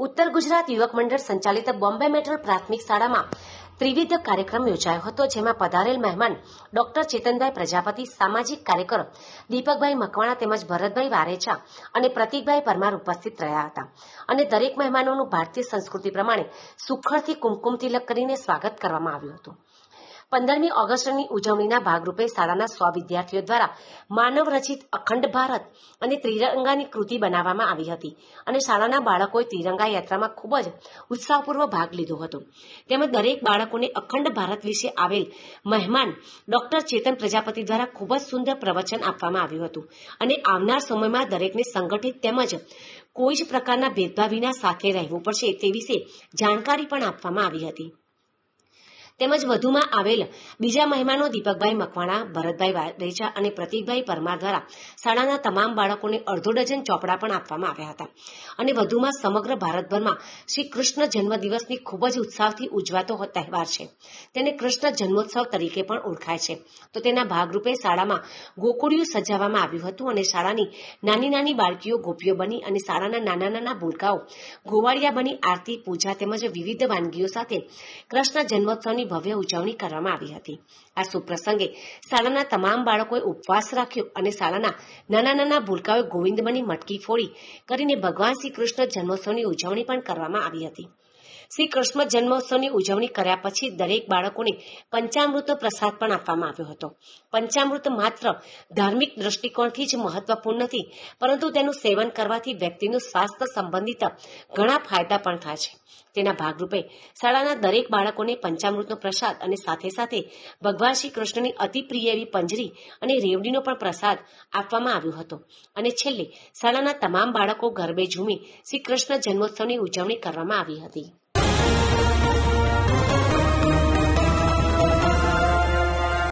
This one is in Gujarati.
ઉત્તર ગુજરાત યુવક મંડળ સંચાલિત બોમ્બે મેટ્રો પ્રાથમિક શાળામાં ત્રિવિધ કાર્યક્રમ યોજાયો હતો, જેમાં પધારેલ મહેમાન ડોક્ટર ચેતનભાઈ પ્રજાપતિ, સામાજિક કાર્યકર દીપકભાઈ મકવાણા તેમજ ભરતભાઈ વારેચા અને પ્રતિકભાઈ પરમાર ઉપસ્થિત રહ્યા હતા. અને દરેક મહેમાનોનું ભારતીય સંસ્કૃતિ પ્રમાણે સુખડથી કુમકુમ તિલક કરીને સ્વાગત કરવામાં આવ્યું હતું. પંદરમી ઓગસ્ટની ઉજવણીના ભાગરૂપે શાળાના સો વિદ્યાર્થીઓ દ્વારા માનવ રચિત અખંડ ભારત અને ત્રિરંગાની કૃતિ બનાવવામાં આવી હતી. અને શાળાના બાળકોએ ત્રિરંગા યાત્રામાં ખૂબ જ ઉત્સાહપૂર્વક ભાગ લીધો હતો. તેમજ દરેક બાળકોને અખંડ ભારત વિશે આવેલ મહેમાન ડોક્ટર ચેતન પ્રજાપતિ દ્વારા ખૂબ જ સુંદર પ્રવચન આપવામાં આવ્યું હતું. અને આવનાર સમયમાં દરેકને સંગઠિત તેમજ કોઈ જ પ્રકારના ભેદભાવ વિના સાથે રહેવું પડશે તે વિશે જાણકારી પણ આપવામાં આવી હતી. તેમજ વધુમાં આવેલ બીજા મહેમાનો દીપકભાઈ મકવાણા, ભરતભાઈ વારેચા અને પ્રતિકભાઈ પરમાર દ્વારા શાળાના તમામ બાળકોને અડધો ડઝન ચોપડા પણ આપવામાં આવ્યા હતા. અને વધુમાં સમગ્ર ભારતભરમાં શ્રી કૃષ્ણ જન્મદિવસની ખૂબ જ ઉત્સાહથી ઉજવાતો તહેવાર છે. તેને કૃષ્ણ જન્મોત્સવ તરીકે પણ ઓળખાય છે. તો તેના ભાગરૂપે શાળામાં ગોકુળિયું સજાવવામાં આવ્યું હતું અને શાળાની નાની નાની બાળકીઓ ગોપીઓ બની અને શાળાના નાના નાના ભૂલકાઓ ગોવાળિયા બની આરતી, પૂજા તેમજ વિવિધ વાનગીઓ સાથે કૃષ્ણ જન્મોત્સવની ભવ્ય ઉજવણી કરવામાં આવી હતી. આ સુપ્રસંગે શાળાના તમામ બાળકોએ ઉપવાસ રાખ્યો અને શાળાના નાના નાના ભૂલકાઓએ ગોવિંદમની મટકી ફોડી કરીને ભગવાન શ્રી કૃષ્ણ જન્મોત્સવની ઉજવણી પણ કરવામાં આવી હતી. શ્રી કૃષ્ણ જન્મોત્સવની ઉજવણી કર્યા પછી દરેક બાળકોને પંચામૃતનો પ્રસાદ પણ આપવામાં આવ્યો હતો. પંચામૃત માત્ર ધાર્મિક દ્રષ્ટિકોણથી જ મહત્વપૂર્ણ નથી, પરંતુ તેનું સેવન કરવાથી વ્યક્તિનું સ્વાસ્થ્ય સંબંધિત ઘણા ફાયદા પણ થાય છે. તેના ભાગરૂપે શાળાના દરેક બાળકોને પંચામૃતનો પ્રસાદ અને સાથે સાથે ભગવાન શ્રી કૃષ્ણની અતિ પ્રિય એવી પંજરી અને રેવડીનો પણ પ્રસાદ આપવામાં આવ્યો હતો. અને છેલ્લે શાળાના તમામ બાળકો ગરબે ઝૂમી શ્રી કૃષ્ણ જન્મોત્સવની ઉજવણી કરવામાં આવી હતી.